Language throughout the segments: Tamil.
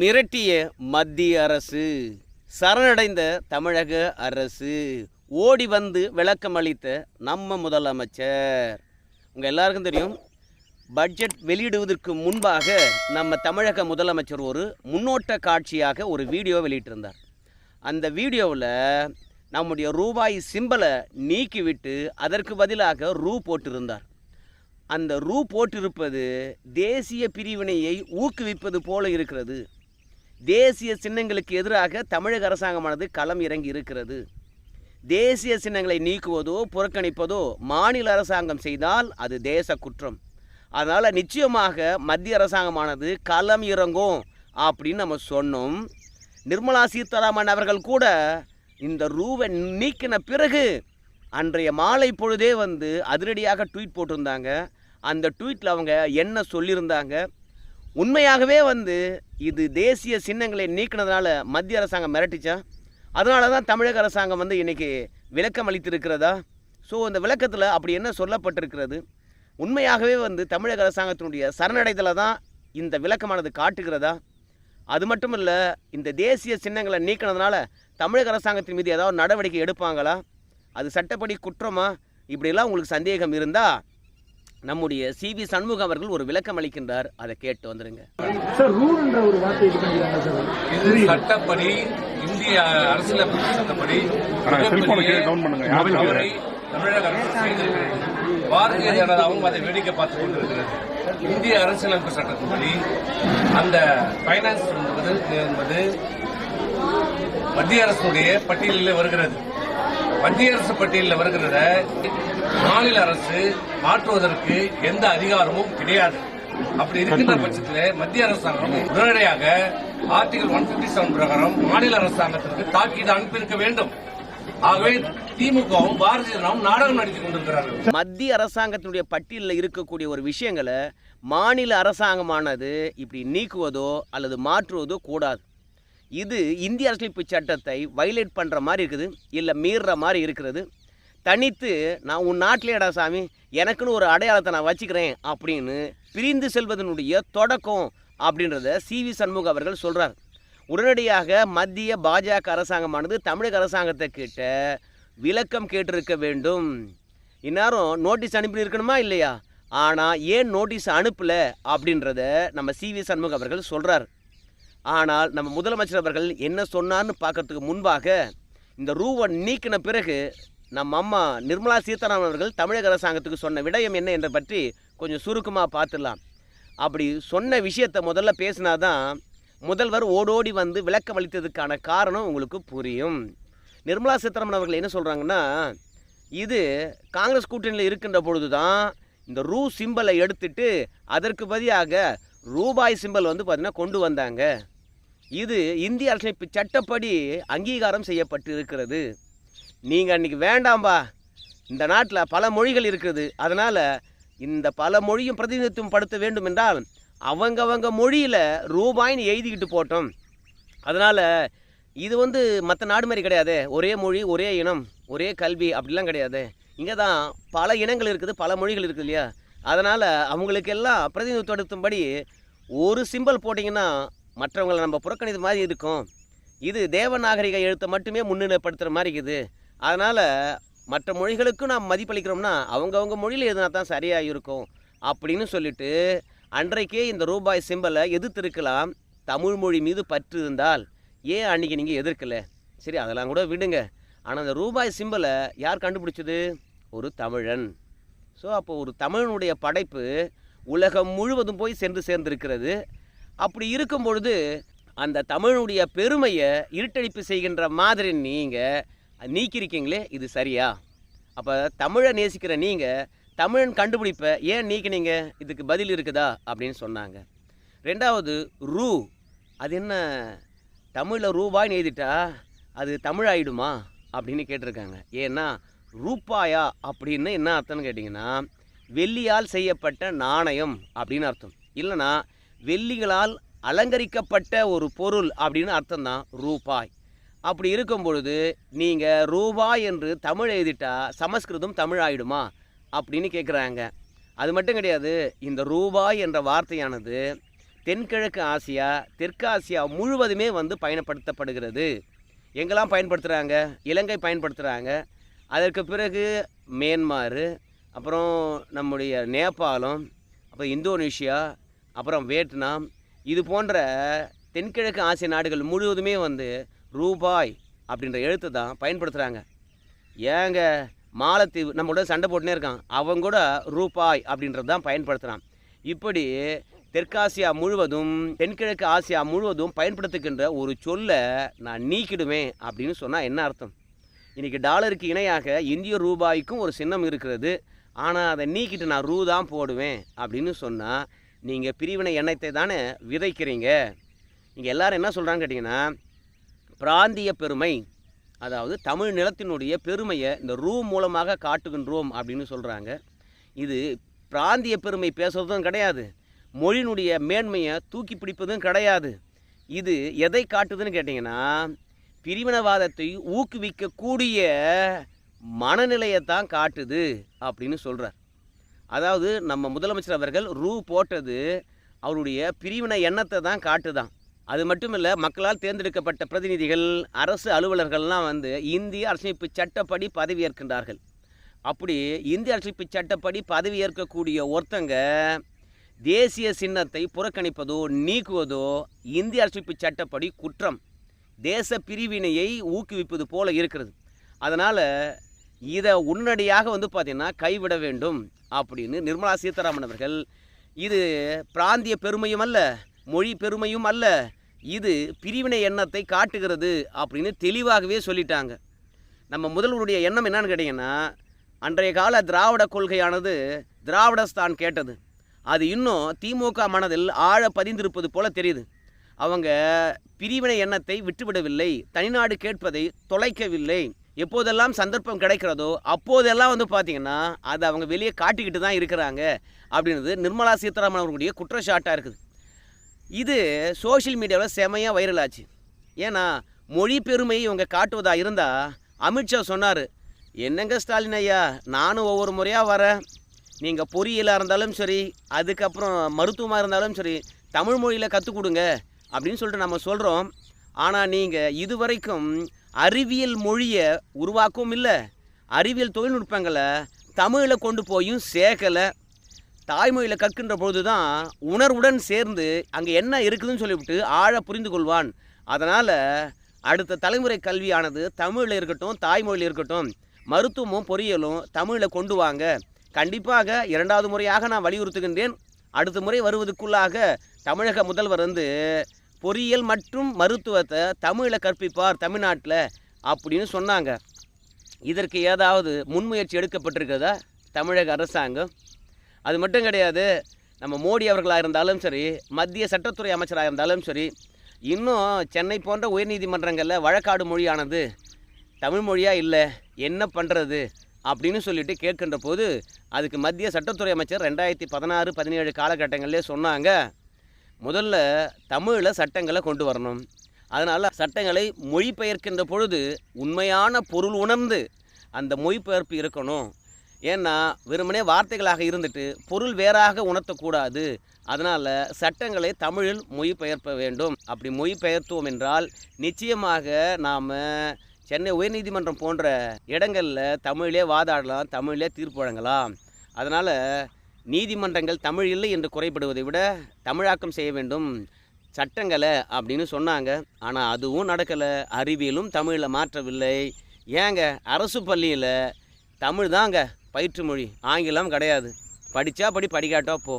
மிரட்டிய மத்திய அரசு சரணடைந்த தமிழக அரசு ஓடி வந்து விளக்கம் அளித்த நம்ம முதலமைச்சர். உங்கள் எல்லாருக்கும் தெரியும் பட்ஜெட் வெளியிடுவதற்கு முன்பாக நம்ம தமிழக முதலமைச்சர் ஒரு முன்னோட்ட காட்சியாக ஒரு வீடியோ வெளியிட்டிருந்தார். அந்த வீடியோவில் நம்முடைய ரூபாய் சிம்பலை நீக்கிவிட்டு அதற்கு பதிலாக ரூ போட்டிருந்தார். அந்த ரூ போட்டிருப்பது தேசிய பிரிவினையை ஊக்குவிப்பது போல இருக்கிறது. தேசிய சின்னங்களுக்கு எதிராக தமிழக அரசாங்கமானது களம் இறங்கி இருக்கிறது. தேசிய சின்னங்களை நீக்குவதோ புறக்கணிப்பதோ மாநில அரசாங்கம் செய்தால் அது தேச குற்றம். அதனால் நிச்சயமாக மத்திய அரசாங்கமானது களம் இறங்கும் அப்படின்னு நம்ம சொன்னோம். நிர்மலா சீதாராமன் அவர்கள் கூட இந்த ரூவை நீக்கின பிறகு அன்றைய மாலை பொழுதே வந்து அதிரடியாக ட்வீட் போட்டிருந்தாங்க. அந்த ட்வீட்டில் அவங்க என்ன சொல்லியிருந்தாங்க? உண்மையாகவே வந்து இது தேசிய சின்னங்களை நீக்கினதுனால மத்திய அரசாங்கம் மிரட்டிச்சா? அதனால தான் தமிழக அரசாங்கம் வந்து இன்றைக்கி விளக்கம் அளித்திருக்கிறதா? ஸோ அந்த விளக்கத்தில் அப்படி என்ன சொல்லப்பட்டிருக்கிறது? உண்மையாகவே வந்து தமிழக அரசாங்கத்தினுடைய சரணடைதலை தான் இந்த விளக்கமானது காட்டுகிறதா? அது மட்டும் இல்லை இந்த தேசிய சின்னங்களை நீக்கினதுனால தமிழக அரசாங்கத்தின் மீது ஏதாவது நடவடிக்கை எடுப்பாங்களா? அது சட்டப்படி குற்றமா? இப்படியெல்லாம் உங்களுக்கு சந்தேகம் இருந்தால் நம்முடைய சிவி சண்முகம் அவர்கள் ஒரு விளக்கம் அளிக்கின்றார். அதை கேட்டு வந்துருங்க. சட்டப்படி இந்திய அரசியலமைப்பு சட்டப்படி தவறை தமிழக அரசு பாரதிய ஜனதாவும் அதை வேடிக்கை பார்த்துக் கொண்டிருக்கிறது இந்திய அரசியலமைப்பு சட்டத்தின்படி அந்த பைனான்ஸ் என்பது என்பது மத்திய அரசுடைய பட்டியலில் வருகிறது. மத்திய அரசு பட்டியலில் வருகிறத மாநில அரசு மாற்றுவதற்கு எந்த அதிகாரமும் கிடையாது. அப்படி இருக்கின்ற பட்சத்தில் மத்திய அரசாங்கம் உடனடியாக ஆர்டிகல் ஒன் பிப்டி செவன் பிரகாரம் மாநில அரசாங்கத்திற்கு தாக்கீது அனுப்பியிருக்க வேண்டும். ஆகவே திமுகவும் பாரதிய ஜனதாவும் நாடகம் நடித்துக் கொண்டிருக்கிறார்கள். மத்திய அரசாங்கத்தினுடைய பட்டியலில் இருக்கக்கூடிய ஒரு விஷயங்களை மாநில அரசாங்கமானது இப்படி நீக்குவதோ அல்லது மாற்றுவதோ கூடாது. இது இந்திய அரசியலமைப்பு சட்டத்தை வைலேட் பண்ணுற மாதிரி இருக்குது இல்லை மீறுற மாதிரி இருக்கிறது. தனித்து நான் உன் நாட்டிலேடா சாமி எனக்குன்னு ஒரு அடையாளத்தை நான் வச்சுக்கிறேன் அப்படின்னு பிரிந்து செல்வதனுடைய தொடக்கம் அப்படின்றத சி வி சண்முக அவர்கள் சொல்கிறார் உடனடியாக மத்திய பாஜக அரசாங்கமானது தமிழக அரசாங்கத்தை கிட்ட விளக்கம் கேட்டிருக்க வேண்டும். இந்நேரம் நோட்டீஸ் அனுப்பியிருக்கணுமா இல்லையா? ஆனால் ஏன் நோட்டீஸ் அனுப்பலை அப்படின்றத நம்ம சி வி சண்முக அவர்கள் சொல்கிறார் ஆனால் நம்ம முதலமைச்சர் அவர்கள் என்ன சொன்னார்னு பார்க்கறதுக்கு முன்பாக இந்த ரூவை நீக்கின பிறகு நம்ம அம்மா நிர்மலா சீதாராமன் அவர்கள் தமிழக அரசாங்கத்துக்கு சொன்ன விடயம் என்ன என்ற பற்றி கொஞ்சம் சுருக்கமாக பார்த்துடலாம். அப்படி சொன்ன விஷயத்தை முதல்ல பேசினாதான் முதல்வர் ஓடோடி வந்து விளக்கம் அளித்ததுக்கான காரணம் உங்களுக்கு புரியும். நிர்மலா சீதாராமன் அவர்கள் என்ன சொல்கிறாங்கன்னா இது காங்கிரஸ் கூட்டணியில் இருக்கின்ற பொழுது தான் இந்த ரூ சிம்பலை எடுத்துட்டு அதற்கு பதிலாக ரூபாய் சிம்பல் வந்து பார்த்திங்கன்னா கொண்டு வந்தாங்க. இது இந்திய அரசமைப்பு சட்டப்படி அங்கீகாரம் செய்யப்பட்டு இருக்கிறது நீங்கள் அன்றைக்கி வேண்டாம்பா. இந்த நாட்டில் பல மொழிகள் இருக்குது. அதனால் இந்த பல மொழியும் பிரதிநிதித்துவம் படுத்த வேண்டும் என்றால் அவங்கவங்க மொழியில் ரூபாய்னு எழுதிக்கிட்டு போட்டோம். அதனால் இது வந்து மற்ற நாடு மாதிரி கிடையாது. ஒரே மொழி ஒரே இனம் ஒரே கல்வி அப்படிலாம் கிடையாது. இங்கே தான் பல இனங்கள் இருக்குது பல மொழிகள் இருக்குது இல்லையா? அதனால் அவங்களுக்கெல்லாம் பிரதிநிதித்துவப்படுத்தும்படி ஒரு சிம்பல் போட்டிங்கன்னா மற்றவங்களை நம்ம புறக்கணித மாதிரி இருக்கும். இது தேவநாகரிக எழுத்தை மட்டுமே முன்னிலைப்படுத்துகிற மாதிரி இருக்குது. அதனால் மற்ற மொழிகளுக்கும் நாம் மதிப்பளிக்கிறோம்னா அவங்கவுங்க மொழியில் எதுனா தான் சரியாக இருக்கும். அப்படின்னு சொல்லிட்டு அன்றைக்கே இந்த ரூபாய் சிம்பலை எதிர்த்திருக்கலாம். தமிழ் மொழி மீது பற்று இருந்தால் ஏன் அன்றைக்கி நீங்கள் எதிர்க்கலை? சரி அதெல்லாம் கூட விடுங்க. ஆனால் அந்த ரூபாய் சிம்பலை யார் கண்டுபிடிச்சது? ஒரு தமிழன். ஸோ அப்போ ஒரு தமிழனுடைய படைப்பு உலகம் முழுவதும் போய் சென்று சேர்ந்திருக்கிறது. அப்படி இருக்கும் பொழுது அந்த தமிழுடைய பெருமையை இருட்டடிப்பு செய்கின்ற மாதிரி நீங்கள் நீக்கியிருக்கீங்களே இது சரியா? அப்போ தமிழை நேசிக்கிற நீங்கள் தமிழன் கண்டுபிடிப்பை ஏன் நீக்கினீங்க? இதுக்கு பதில் இருக்குதா? அப்படின்னு சொன்னாங்க. ரெண்டாவது ரூ. அது என்ன? தமிழில் ரூபாய்னு எழுதிட்டா அது தமிழ் ஆயிடுமா அப்படின்னு கேட்டிருக்காங்க. ஏன்னா ரூபாயா அப்படின்னு என்ன அர்த்தம்னு கேட்டிங்கன்னா வெள்ளியால் செய்யப்பட்ட நாணயம் அப்படின்னு அர்த்தம். இல்லைன்னா வெள்ளிகளால் அலங்கரிக்கப்பட்ட ஒரு பொருள் அப்படின்னு அர்த்தம் தான் ரூபாய். அப்படி இருக்கும் பொழுது நீங்கள் ரூபாய் என்று தமிழ் எழுதிட்டா சமஸ்கிருதம் தமிழ் ஆயிடுமா அப்படின்னு கேட்குறாங்க அது மட்டும் கிடையாது இந்த ரூபாய் என்ற வார்த்தையானது தென்கிழக்கு ஆசியா தெற்கு ஆசியா முழுவதுமே வந்து பயன்படுத்தப்படுகிறது. எங்கெல்லாம் பயன்படுத்துகிறாங்க இலங்கை பயன்படுத்துகிறாங்க அதற்கு பிறகு மியான்மார் அப்புறம் நம்முடைய நேபாளம் அப்புறம் இந்தோனேஷியா அப்புறம் வியட்நாம். இது போன்ற தென்கிழக்கு ஆசிய நாடுகள் முழுவதுமே வந்து ரூபாய் அப்படின்ற எழுத்து தான் பயன்படுத்துகிறாங்க ஏங்க மாலத்தீவு நம்ம கூட சண்டை போட்டுனே இருக்கான். அவங்க கூட ரூபாய் அப்படின்றது தான் பயன்படுத்துகிறான் இப்படி தெற்காசியா முழுவதும் தென்கிழக்கு ஆசியா முழுவதும் பயன்படுத்துகின்ற ஒரு சொல்லை நான் நீக்கிடுவேன் அப்படின்னு சொன்னால் என்ன அர்த்தம்? இன்றைக்கி டாலருக்கு இணையாக இந்திய ரூபாய்க்கும் ஒரு சின்னம் இருக்கிறது. ஆனால் அதை நீக்கிட்டு நான் ரூ தான் போடுவேன் அப்படின்னு சொன்னால் நீங்கள் பிரிவினை எண்ணத்தை தானே விதைக்கிறீங்க? நீங்கள் எல்லோரும் என்ன சொல்கிறான்னு கேட்டிங்கன்னா பிராந்திய பெருமை அதாவது தமிழ் நிலத்தினுடைய பெருமையை இந்த ரூ மூலமாக காட்டுகின்றோம் அப்படின்னு சொல்கிறாங்க இது பிராந்திய பெருமை பேசுகிறதும் கிடையாது. மொழியினுடைய மேன்மையை தூக்கி பிடிப்பதும் கிடையாது. இது எதை காட்டுதுன்னு கேட்டிங்கன்னா பிரிவினவாதத்தை ஊக்குவிக்கக்கூடிய மனநிலையை தான் காட்டுது அப்படின்னு சொல்கிறார் அதாவது நம்ம முதலமைச்சர் அவர்கள் ரூ போட்டது அவருடைய பிரிவினை எண்ணத்தை தான் காட்டுதான். அது மட்டும் இல்லை மக்களால் தேர்ந்தெடுக்கப்பட்ட பிரதிநிதிகள் அரசு அலுவலர்கள்லாம் வந்து இந்திய அரசமைப்பு சட்டப்படி பதவியேற்கின்றார்கள். அப்படி இந்திய அரசமைப்பு சட்டப்படி பதவியேற்கக்கூடிய ஒருத்தங்க தேசிய சின்னத்தை புறக்கணிப்பதோ நீக்குவதோ இந்திய அரசமைப்பு சட்டப்படி குற்றம். தேச பிரிவினையை ஊக்குவிப்பது போல இருக்கிறது. அதனால் இதை உடனடியாக வந்து பார்த்திங்கன்னா கைவிட வேண்டும் அப்படின்னு நிர்மலா சீதாராமன் அவர்கள் இது பிராந்திய பெருமையும் அல்ல மொழி பெருமையும் அல்ல இது பிரிவினை எண்ணத்தை காட்டுகிறது அப்படின்னு தெளிவாகவே சொல்லிட்டாங்க. நம்ம முதல்வருடைய எண்ணம் என்னன்னு கேட்டிங்கன்னா அன்றைய கால திராவிட கொள்கையானது திராவிடஸ்தான் கேட்டது. அது இன்னும் திமுக மனதில் ஆழ பதிந்திருப்பது போல தெரியுது. அவங்க பிரிவினை எண்ணத்தை விட்டுவிடவில்லை தனிநாடு கேட்பதை தொலைக்கவில்லை எப்போதெல்லாம் சந்தர்ப்பம் கிடைக்கிறதோ அப்போதெல்லாம் வந்து பார்த்திங்கன்னா அதை அவங்க வெளியே காட்டிக்கிட்டு தான் இருக்கிறாங்க அப்படின்றது நிர்மலா சீதாராமன் அவர்களுடைய குற்றச்சாட்டாக இருக்குது. இது சோஷியல் மீடியாவில் செமையாக வைரல் ஆச்சு. ஏன்னா மொழி பெருமையை இவங்க காட்டுவதாக இருந்தால் அமித்ஷா சொன்னார் என்னங்க ஸ்டாலின் ஐயா நானும் ஒவ்வொரு முறையாக வரேன். நீங்கள் பொறியியலாக இருந்தாலும் சரி அதுக்கப்புறம் மருத்துவமாக இருந்தாலும் சரி தமிழ் மொழியில் கற்றுக் கொடுங்க. அப்படின்னு சொல்லிட்டு நம்ம சொல்கிறோம் ஆனால் நீங்கள் இதுவரைக்கும் அறிவியல் மொழியை உருவாக்கவும் இல்லை. அறிவியல் தொழில்நுட்பங்களை தமிழில் கொண்டு போயும் சேர்க்கலை தாய்மொழியில் கற்கின்ற பொழுது தான் உணர்வுடன் சேர்ந்து அங்கே என்ன இருக்குதுன்னு சொல்லிவிட்டு ஆழ புரிந்து கொள்வான். அதனால் அடுத்த தலைமுறை கல்வியானது தமிழில் இருக்கட்டும் தாய்மொழியில் இருக்கட்டும் மருத்துவமும் பொறியியலும் தமிழில் கொண்டு வாங்க. கண்டிப்பாக இரண்டாவது முறையாக நான் வலியுறுத்துகின்றேன். அடுத்த முறை வருவதற்குள்ளாக தமிழக முதல்வர் வந்து பொறியியல் மற்றும் மருத்துவத்தை தமிழில் கற்பிப்பார் தமிழ்நாட்டில் அப்படின்னு சொன்னாங்க. இதற்கு ஏதாவது முன்முயற்சி எடுக்கப்பட்டிருக்கிறதா தமிழக அரசாங்கம்? அது மட்டும் கிடையாது நம்ம மோடி அவர்களாக இருந்தாலும் சரி மத்திய சட்டத்துறை அமைச்சராக இருந்தாலும் சரி இன்னும் சென்னை போன்ற உயர்நீதிமன்றங்களில் வழக்காடு மொழியானது தமிழ் மொழியாக இல்லை என்ன பண்ணுறது அப்படின்னு சொல்லிட்டு கேட்கின்ற போது அதுக்கு மத்திய சட்டத்துறை அமைச்சர் ரெண்டாயிரத்தி பதினாறு பதினேழு காலகட்டங்களிலே சொன்னாங்க. முதல்ல தமிழில் சட்டங்களை கொண்டு வரணும். அதனால் சட்டங்களை மொழிபெயர்க்கின்ற பொழுது உண்மையான பொருள் உணர்ந்து அந்த மொழிபெயர்ப்பு இருக்கணும். ஏன்னா வெறுமனே வார்த்தைகளாக இருந்துட்டு பொருள் வேறாக உணர்த்தக்கூடாது. அதனால் சட்டங்களை தமிழில் மொழிபெயர்ப்ப வேண்டும். அப்படி மொழிபெயர்த்தோம் என்றால் நிச்சயமாக நாம் சென்னை உயர்நீதிமன்றம் போன்ற இடங்களில் தமிழிலே வாதாடலாம் தமிழிலே தீர்ப்பு வழங்கலாம். அதனால் நீதிமன்றங்கள் தமிழ் இல்லை என்று குறைபடுவதை விட தமிழாக்கம் செய்ய வேண்டும் சட்டங்களை அப்படின்னு சொன்னாங்க. ஆனால் அதுவும் நடக்கலை. அறிவியலும் தமிழில் மாற்றவில்லை. ஏங்க அரசு பள்ளியில் தமிழ் தாங்க பயிற்று மொழி. ஆங்கிலம் கிடையாது. படித்தா படி படிக்காட்டோ போ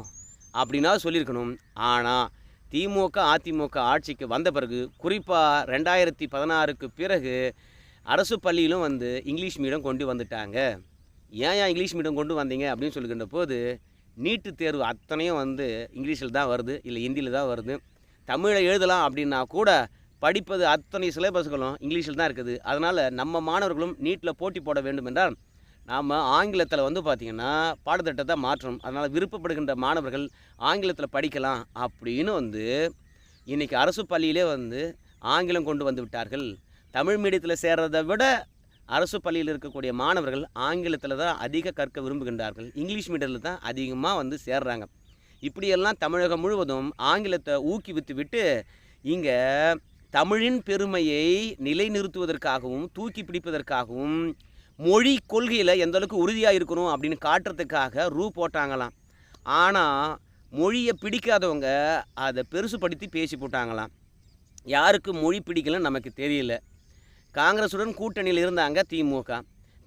அப்படின்னா சொல்லியிருக்கணும். ஆனால் திமுக அதிமுக ஆட்சிக்கு வந்த பிறகு குறிப்பாக ரெண்டாயிரத்தி பதினாறுக்கு பிறகு அரசு பள்ளியிலும் வந்து இங்கிலீஷ் மீடியம் கொண்டு வந்துட்டாங்க. ஏன் ஏன் இங்கிலீஷ் மீடியம் கொண்டு வந்தீங்க அப்படின்னு சொல்லுகின்ற போது நீட்டு தேர்வு அத்தனையும் வந்து இங்கிலீஷில் தான் வருது இல்லை ஹிந்தியில் தான் வருது. தமிழை எழுதலாம் அப்படின்னா கூட படிப்பது அத்தனை சிலபஸ்களும் இங்கிலீஷில் தான் இருக்குது. அதனால் நம்ம மாணவர்களும் நீட்டில் போட்டி போட வேண்டும் என்றால் நாம் ஆங்கிலத்தில் வந்து பார்த்திங்கன்னா பாடத்திட்டத்தை மாற்றணும். அதனால் விருப்பப்படுகின்ற மாணவர்கள் ஆங்கிலத்தில் படிக்கலாம் அப்படின்னு வந்து இன்றைக்கி அரசு பள்ளியிலே வந்து ஆங்கிலம் கொண்டு வந்து விட்டார்கள். தமிழ் மீடியத்தில் சேர்றதை விட அரசு பள்ளியில் இருக்கக்கூடிய மாணவர்கள் ஆங்கிலத்தில் தான் அதிக கற்க விரும்புகின்றார்கள். இங்கிலீஷ் மீடியத்தில் தான் அதிகமாக வந்து சேர்றாங்க. இப்படியெல்லாம் தமிழகம் முழுவதும் ஆங்கிலத்தை ஊக்குவித்து விட்டு இங்கே தமிழின் பெருமையை நிலைநிறுத்துவதற்காகவும் தூக்கி பிடிப்பதற்காகவும் மொழி கொள்கையில் எந்த அளவுக்கு உறுதியாக இருக்கணும் அப்படின்னு காட்டுறதுக்காக ரூ போட்டாங்களாம். ஆனால் மொழியை பிடிக்காதவங்க அதை பெருசுப்படுத்தி பேசி போட்டாங்களாம். யாருக்கு மொழி பிடிக்கலன்னு நமக்கு தெரியல. காங்கிரஸுடன் கூட்டணியில் இருந்தாங்க திமுக.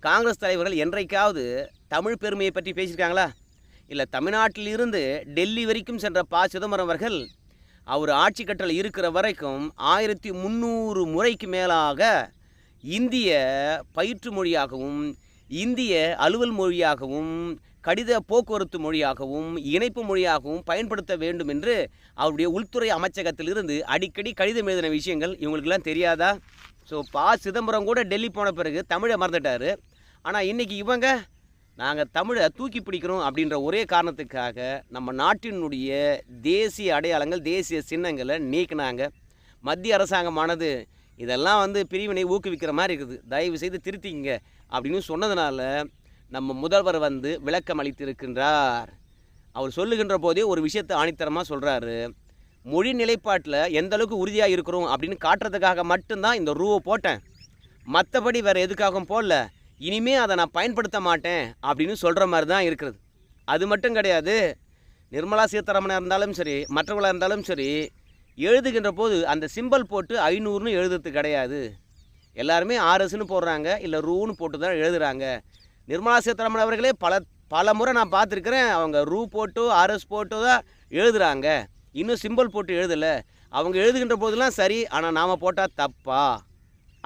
காங்கிரஸ் தலைவர்கள் என்றைக்காவது தமிழ் பெருமையை பற்றி பேசியிருக்காங்களா? இல்லை தமிழ்நாட்டில் இருந்து டெல்லி வரைக்கும் சென்ற ப. சிதம்பரம் அவர்கள் அவர் ஆட்சி கட்டளை இருக்கிற வரைக்கும் ஆயிரத்தி முந்நூறு முறைக்கு மேலாக இந்திய பயிற்று மொழியாகவும் இந்திய அலுவல் மொழியாகவும் கடித போக்குவரத்து மொழியாகவும் இணைப்பு மொழியாகவும் பயன்படுத்த வேண்டும் என்று அவருடைய உள்துறை அமைச்சகத்திலிருந்து அடிக்கடி கடிதம் எழுதின விஷயங்கள் இவங்களுக்கெல்லாம் தெரியாதா? ஸோ பா சிதம்பரம் கூட டெல்லி போன பிறகு தமிழை மறந்துட்டார். ஆனால் இன்றைக்கி இவங்க நாங்கள் தமிழை தூக்கி பிடிக்கிறோம் அப்படின்ற ஒரே காரணத்துக்காக நம்ம நாட்டினுடைய தேசிய அடையாளங்கள் தேசிய சின்னங்களை நீக்கினாங்க. மத்திய அரசாங்கமானது இதெல்லாம் வந்து பிரிவினை ஊக்குவிக்கிற மாதிரி இருக்குது. தயவு செய்து திருத்திங்க அப்படின்னு சொன்னதுனால நம்ம முதல்வர் வந்து விளக்கம் அளித்திருக்கின்றார். அவர் சொல்லுகின்ற போதே ஒரு விஷயத்தை ஆணித்தரமாக சொல்கிறாரு மொழி நிலைப்பாட்டில் எந்த அளவுக்கு உறுதியாக இருக்கிறோம் அப்படின்னு காட்டுறதுக்காக மட்டும்தான் இந்த ரூவை போட்டேன். மற்றபடி வேறு எதுக்காகவும் போடல. இனிமே அதை நான் பயன்படுத்த மாட்டேன் அப்படின்னு சொல்கிற மாதிரி தான் இருக்கிறது. அது மட்டும் கிடையாது நிர்மலா சீதாராமனாக இருந்தாலும் சரி மற்றவர்களாக இருந்தாலும் சரி எழுதுகின்ற போது அந்த சிம்பல் போட்டு ஐநூறுன்னு எழுதுறது கிடையாது. எல்லாருமே ஆர்எஸ்ன்னு போடுறாங்க இல்லை ரூன்னு போட்டு தான் எழுதுகிறாங்க நிர்மலா சீதாராமன் அவர்களே பல பல முறை நான் பார்த்துருக்குறேன் அவங்க ரூ போட்டு ஆர்எஸ் போட்டு தான் எழுதுகிறாங்க இன்னும் சிம்பல் போட்டு எழுதலை. அவங்க எழுதுகின்ற போதெல்லாம் சரி ஆனால் நாம் போட்டால் தப்பா?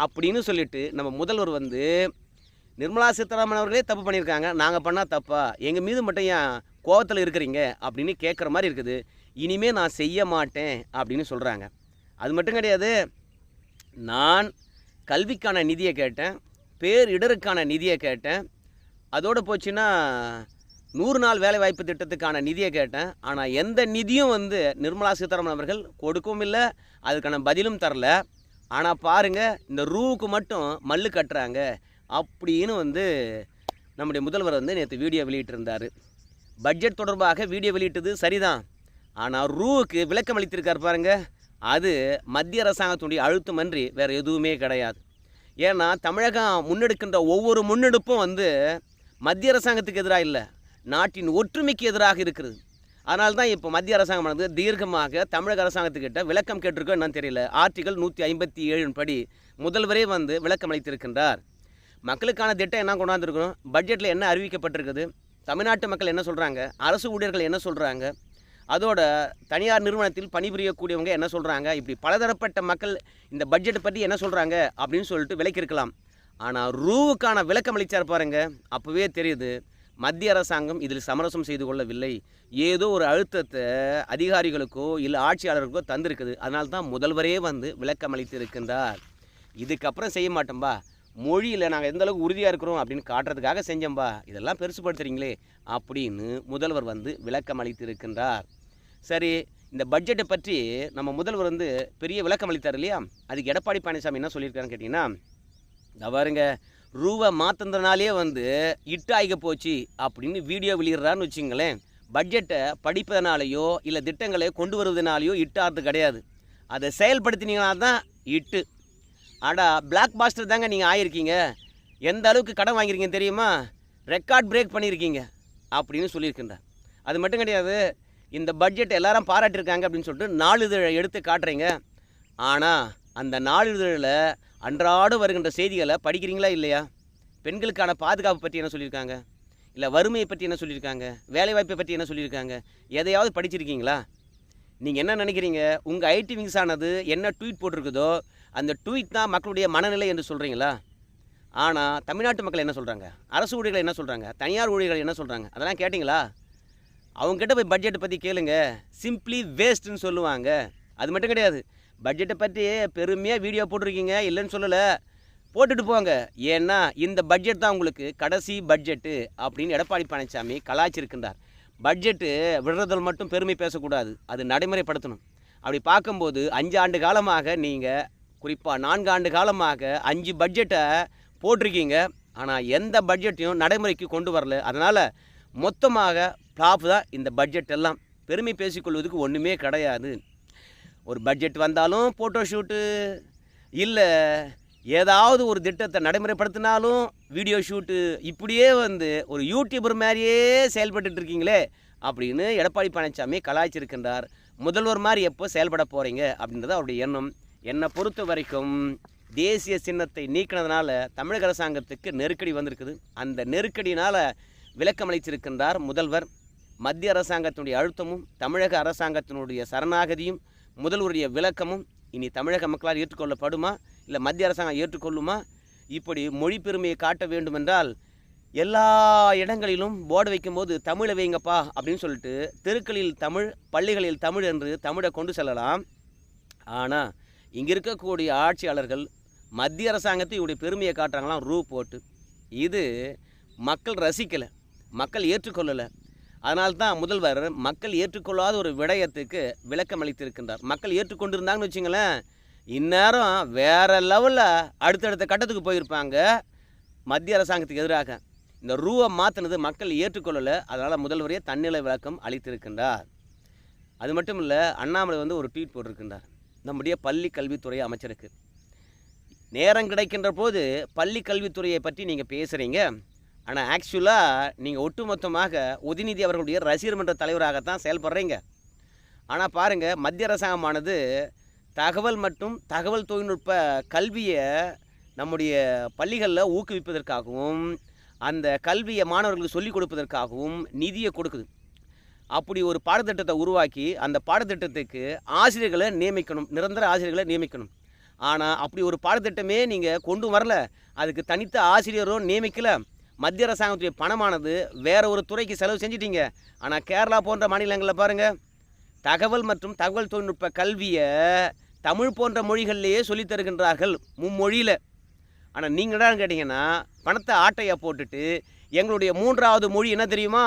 அப்படின்னு சொல்லிட்டு நம்ம முதல்வர் வந்து நிர்மலா சீதாராமன் அவர்களே தப்பு பண்ணியிருக்காங்க. நாங்கள் பண்ணால் தப்பா? எங்கள் மீது மட்டும் ஏன் கோவத்தில் இருக்கிறீங்க? அப்படின்னு கேட்குற மாதிரி இருக்குது. இனிமே நான் செய்ய மாட்டேன் அப்படின்னு சொல்கிறாங்க அது மட்டும் கிடையாது நான் கல்விக்கான நிதியை கேட்டேன் பேரிடருக்கான நிதியை கேட்டேன். அதோடு போச்சுன்னா நூறு நாள் வேலைவாய்ப்பு திட்டத்துக்கான நிதியை கேட்டேன். ஆனால் எந்த நிதியும் வந்து நிர்மலா சீதாராமன் அவர்கள் கொடுக்கவும் இல்லை அதுக்கான பதிலும் தரல. ஆனால் பாருங்கள் இந்த ரூவுக்கு மட்டும் மல்லு கட்டுறாங்க அப்படின்னு வந்து நம்முடைய முதல்வர் வந்து நேற்று வீடியோ வெளியிட்டிருந்தார். பட்ஜெட் தொடர்பாக வீடியோ வெளியிட்டது சரிதான். ஆனால் ரூவுக்கு விளக்கம் அளித்திருக்கார் பாருங்க அது மத்திய அரசாங்கத்துடைய அழுத்தமன்றி வேறு எதுவுமே கிடையாது. ஏன்னா தமிழகம் முன்னெடுக்கின்ற ஒவ்வொரு முன்னெடுப்பும் வந்து மத்திய அரசாங்கத்துக்கு எதிராக இல்லை. நாட்டின் ஒற்றுமைக்கு எதிராக இருக்கிறது. அதனால தான் இப்போ மத்திய அரசாங்கம் வந்து தீர்க்கமாக தமிழக அரசாங்கத்துக்கிட்ட விளக்கம் கேட்டிருக்கோ என்னன்னு தெரியல. ஆர்டிகல் நூற்றி ஐம்பத்தி ஏழின் படி முதல்வரே வந்து விளக்கம் அளித்திருக்கின்றார். மக்களுக்கான திட்டம் என்ன கொண்டாந்துருக்கிறோம்? பட்ஜெட்டில் என்ன அறிவிக்கப்பட்டிருக்குது? தமிழ்நாட்டு மக்கள் என்ன சொல்கிறாங்க அரசு ஊழியர்கள் என்ன சொல்கிறாங்க அதோட தனியார் நிறுவனத்தில் பணிபுரியக்கூடியவங்க என்ன சொல்கிறாங்க இப்படி பலதரப்பட்ட மக்கள் இந்த பட்ஜெட்டை பற்றி என்ன சொல்கிறாங்க அப்படின்னு சொல்லிட்டு விளக்கியிருக்கலாம். ஆனால் ரூவுக்கான விளக்கம் அளித்தார் பாருங்கள் அப்போவே தெரியுது. மத்திய அரசாங்கம் இதில் சமரசம் செய்து கொள்ளவில்லை. ஏதோ ஒரு அழுத்தத்தை அதிகாரிகளுக்கோ இல்லை ஆட்சியாளருக்கோ தந்திருக்குது. அதனால தான் முதல்வரே வந்து விளக்கம் அளித்திருக்கின்றார். இதுக்கப்புறம் செய்ய மாட்டோம்பா. மொழியில் நாங்கள் எந்த அளவுக்கு உறுதியாக இருக்கிறோம் அப்படின்னு காட்டுறதுக்காக செஞ்சோம்பா. இதெல்லாம் பெருசுப்படுத்துறீங்களே அப்படின்னு முதல்வர் வந்து விளக்கம் அளித்திருக்கின்றார். சரி இந்த பட்ஜெட்டை பற்றி நம்ம முதல்வர் வந்து பெரிய விளக்கம் அளித்தார் இல்லையா? அதுக்கு எடப்பாடி பழனிசாமி என்ன சொல்லியிருக்காருன்னு கேட்டிங்கன்னா இந்த பாருங்க ரூபா மாத்திரனாலே வந்து இட்டாய்க்க போச்சு அப்படின்னு வீடியோ வெளியிடுறான்னு வச்சுங்களேன். பட்ஜெட்டை படிப்பதனாலேயோ இல்லை திட்டங்களை கொண்டு வருவதனாலேயோ இட்டாகிறது கிடையாது. அதை செயல்படுத்தினீங்கன்னா தான் இட்டு. ஆடா பிளாக் பாஸ்டர் தாங்க நீங்கள் ஆயிருக்கீங்க. எந்த அளவுக்கு கடன் வாங்கியிருக்கீங்க தெரியுமா? ரெக்கார்ட் பிரேக் பண்ணியிருக்கீங்க அப்படின்னு சொல்லியிருக்கின்றார். அது மட்டும் கிடையாது இந்த பட்ஜெட் எல்லாரும் பாராட்டியிருக்காங்க அப்படின்னு சொல்லிட்டு நாலு நாளிதழை எடுத்து காட்டுறீங்க. ஆனால் அந்த நாளிதழில் அன்றாடம் வருகின்ற செய்திகளை படிக்கிறீங்களா இல்லையா? பெண்களுக்கான பாதுகாப்பு பற்றி என்ன சொல்லியிருக்காங்க? இல்லை வறுமையை பற்றி என்ன சொல்லியிருக்காங்க? வேலைவாய்ப்பை பற்றி என்ன சொல்லியிருக்காங்க? எதையாவது படிச்சிருக்கீங்களா? நீங்கள் என்ன நினைக்கிறீங்க? உங்கள் ஐடி விங்ஸ் ஆனது என்ன ட்வீட் போட்டிருக்குதோ அந்த ட்வீட் தான் மக்களுடைய மனநிலை என்று சொல்கிறீங்களா? ஆனால் தமிழ்நாட்டு மக்கள் என்ன சொல்கிறாங்க? அரசு ஊழியர்கள் என்ன சொல்கிறாங்க? தனியார் ஊழியர்கள் என்ன சொல்கிறாங்க? அதெல்லாம் கேட்டிங்களா? அவங்ககிட்ட போய் பட்ஜெட்டை பற்றி கேளுங்க. சிம்பிளி வேஸ்ட்டுன்னு சொல்லுவாங்க. அது மட்டும் கிடையாது. பட்ஜெட்டை பற்றி பெருமையாக வீடியோ போட்டிருக்கீங்க இல்லைன்னு சொல்லலை. போட்டுட்டு போங்க. ஏன்னா இந்த பட்ஜெட் தான் உங்களுக்கு கடைசி பட்ஜெட்டு அப்படின்னு எடப்பாடி பழனிசாமி கலாய்ச்சிருக்கின்றார். பட்ஜெட்டு விடுறதில் மட்டும் பெருமை பேசக்கூடாது. அது நடைமுறைப்படுத்தணும். அப்படி பார்க்கும்போது அஞ்சு ஆண்டு காலமாக நீங்கள் குறிப்பாக நான்கு ஆண்டு காலமாக அஞ்சு பட்ஜெட்டை போட்டிருக்கீங்க. ஆனால் எந்த பட்ஜெட்டையும் நடைமுறைக்கு கொண்டு வரல. அதனால் மொத்தமாக ஃப்ளாப் தான் இந்த பட்ஜெட் எல்லாம். பெருமை பேசிக்கொள்வதுக்கு ஒன்றுமே கிடையாது. ஒரு பட்ஜெட் வந்தாலும் ஃபோட்டோ ஷூட்டு இல்லை ஏதாவது ஒரு திட்டத்தை நடைமுறைப்படுத்தினாலும் வீடியோ ஷூட்டு இப்படியே வந்து ஒரு யூடியூபர் மாதிரியே செயல்பட்டு இருக்கீங்களே அப்படின்னு எடப்பாடி பழனிசாமி கலாய்ச்சிருக்கின்றார். முதல்வர் மாதிரி எப்போ செயல்பட போகிறீங்க அப்படின்றது அவருடைய எண்ணம். என்னை பொறுத்த வரைக்கும் தேசிய சின்னத்தை நீக்கினதுனால தமிழக அரசாங்கத்துக்கு நெருக்கடி வந்திருக்குது. அந்த நெருக்கடியினால் விளக்கமளிச்சிருக்கின்றார் முதல்வர். மத்திய அரசாங்கத்தினுடைய அழுத்தமும் தமிழக அரசாங்கத்தினுடைய சரணாகதியும் முதல்வருடைய விளக்கமும் இனி தமிழக மக்களால் ஏற்றுக்கொள்ளப்படுமா? இல்லை மத்திய அரசாங்கம் ஏற்றுக்கொள்ளுமா? இப்படி மொழி பெருமையை காட்ட வேண்டுமென்றால் எல்லா இடங்களிலும் போர்டு வைக்கும்போது தமிழை வைங்கப்பா அப்படின்னு சொல்லிட்டு தெருக்களில் தமிழ் பள்ளிகளில் தமிழ் என்று தமிழை கொண்டு செல்லலாம். ஆனால் இங்கே இருக்கக்கூடிய ஆட்சியாளர்கள் மத்திய அரசாங்கத்தை இவருடைய பெருமையை காட்டுறாங்களாம் ரூ போட்டு. இது மக்கள் ரசிக்கலை மக்கள் ஏற்றுக்கொள்ளலை. அதனால்தான் முதல்வர் மக்கள் ஏற்றுக்கொள்ளாத ஒரு விடயத்துக்கு விளக்கம் அளித்திருக்கின்றார். மக்கள் ஏற்றுக்கொண்டிருந்தாங்கன்னு வச்சுங்களேன் இந்நேரம் வேற லெவலில் அடுத்தடுத்த கட்டத்துக்கு போயிருப்பாங்க. மத்திய அரசாங்கத்துக்கு எதிராக. இந்த ரூவை மாற்றினது மக்கள் ஏற்றுக்கொள்ளலை அதனால் முதல்வரே தன்னிலை விளக்கம் அளித்திருக்கின்றார். அது மட்டும் இல்லை அண்ணாமலை வந்து ஒரு ட்வீட் போட்டிருக்கின்றார். நம்முடைய பள்ளி கல்வித்துறை அமைச்சருக்கு. நேரம் கிடைக்கின்ற போது பள்ளி கல்வித்துறையை பற்றி நீங்கள் பேசுகிறீங்க ஆனால் ஆக்சுவலாக நீங்கள் ஒட்டுமொத்தமாக உதயநிதி அவர்களுடைய ரசிகர் மன்ற தலைவராகத்தான் செயல்படுறீங்க. ஆனால் பாருங்கள் மத்திய அரசாங்கமானது தகவல் மற்றும் தகவல் தொழில்நுட்ப கல்வியை நம்முடைய பள்ளிகளில் ஊக்குவிப்பதற்காகவும் அந்த கல்வியை மாணவர்களுக்கு சொல்லிக் கொடுப்பதற்காகவும் நிதியை கொடுக்குது. அப்படி ஒரு பாடத்திட்டத்தை உருவாக்கி அந்த பாடத்திட்டத்துக்கு ஆசிரியர்களை நியமிக்கணும் நிரந்தர ஆசிரியர்களை நியமிக்கணும். ஆனால் அப்படி ஒரு பாடத்திட்டமே நீங்கள் கொண்டு வரல. அதுக்கு தனித்த ஆசிரியரும் நியமிக்கலை. மத்திய அரசாங்கத்துடைய பணமானது வேற ஒரு துறைக்கு செலவு செஞ்சிட்டீங்க. ஆனால் கேரளா போன்ற மாநிலங்களில் பாருங்கள் தகவல் மற்றும் தகவல் தொழில்நுட்ப கல்வியை தமிழ் போன்ற மொழிகள்லேயே சொல்லித் தருகின்றார்கள் மும்மொழியில். ஆனால் நீங்கள் என்ன கேட்டிங்கன்னா பணத்தை ஆட்டையை போட்டுட்டு எங்களுடைய மூன்றாவது மொழி என்ன தெரியுமா?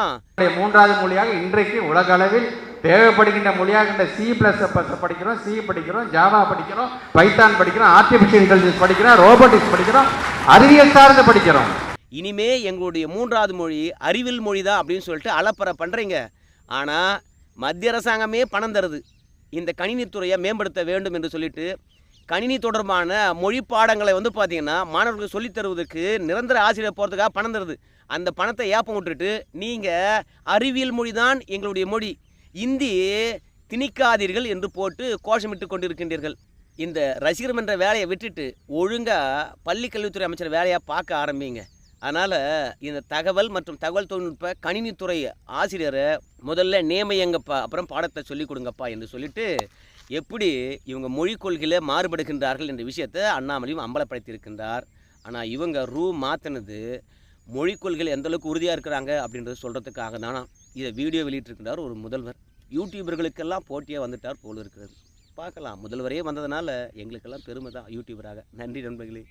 மூன்றாவது மொழியாக இன்றைக்கு உலக அளவில் தேவைப்படுகின்ற மொழியாக இந்த சி பிளஸ் படிக்கிறோம் சி படிக்கிறோம் ஜாவா படிக்கிறோம் பைத்தான் படிக்கிறோம் ஆர்டிஃபிஷியல் இன்டெலிஜென்ஸ் படிக்கிறோம் ரோபோட்டிக்ஸ் படிக்கிறோம் அறிவியல் சார்ந்து படிக்கிறோம். இனிமே எங்களுடைய மூன்றாவது மொழி அறிவியல் மொழி தான் அப்படின்னு சொல்லிட்டு அலப்பறை பண்ணுறீங்க ஆனால் மத்திய அரசாங்கமே பணம் தருது. இந்த கணினித்துறையை மேம்படுத்த வேண்டும் என்று சொல்லிட்டு கணினி தொடர்பான மொழி பாடங்களை வந்து பார்த்தீங்கன்னா மாணவர்களுக்கு சொல்லித் தருவதற்கு நிரந்தர ஆசிரியர் போகிறதுக்காக பணம் தருது. அந்த பணத்தை ஏப்பம் விட்டுட்டு நீங்கள் அறிவியல் மொழி தான் எங்களுடைய மொழி. இந்தி திணிக்காதீர்கள் என்று போட்டு கோஷமிட்டு கொண்டிருக்கின்றீர்கள். இந்த ரசிகர் மன்ற வேலையை விட்டுட்டு ஒழுங்காக பள்ளி கல்வித்துறை அமைச்சர் வேலையாக பார்க்க ஆரம்பிங்க. அதனால் இந்த தகவல் மற்றும் தகவல் தொழில்நுட்ப கணினித்துறை ஆசிரியரை முதல்ல நியமியங்கப்பா அப்புறம் பாடத்தை சொல்லிக் கொடுங்கப்பா என்று சொல்லிட்டு எப்படி இவங்க மொழிக் கொள்கையில் மாறுபடுகின்றார்கள் என்ற விஷயத்தை அண்ணாமலையும் அம்பலப்படுத்தியிருக்கின்றார். ஆனால் இவங்க ரூ மாற்றினது மொழி கொள்கையில் எந்த அளவுக்கு உறுதியாக இருக்கிறாங்க அப்படின்றத சொல்கிறதுக்காக தானா இதை வீடியோ வெளியிட்டிருக்கின்றார் ஒரு முதல்வர். யூடியூபர்களுக்கெல்லாம் போட்டியாக வந்துட்டார் போல் இருக்கிறது. பார்க்கலாம். முதல்வரே வந்ததுனால எங்களுக்கெல்லாம் பெருமை தான் யூடியூபராக. நன்றி நண்பர்களே.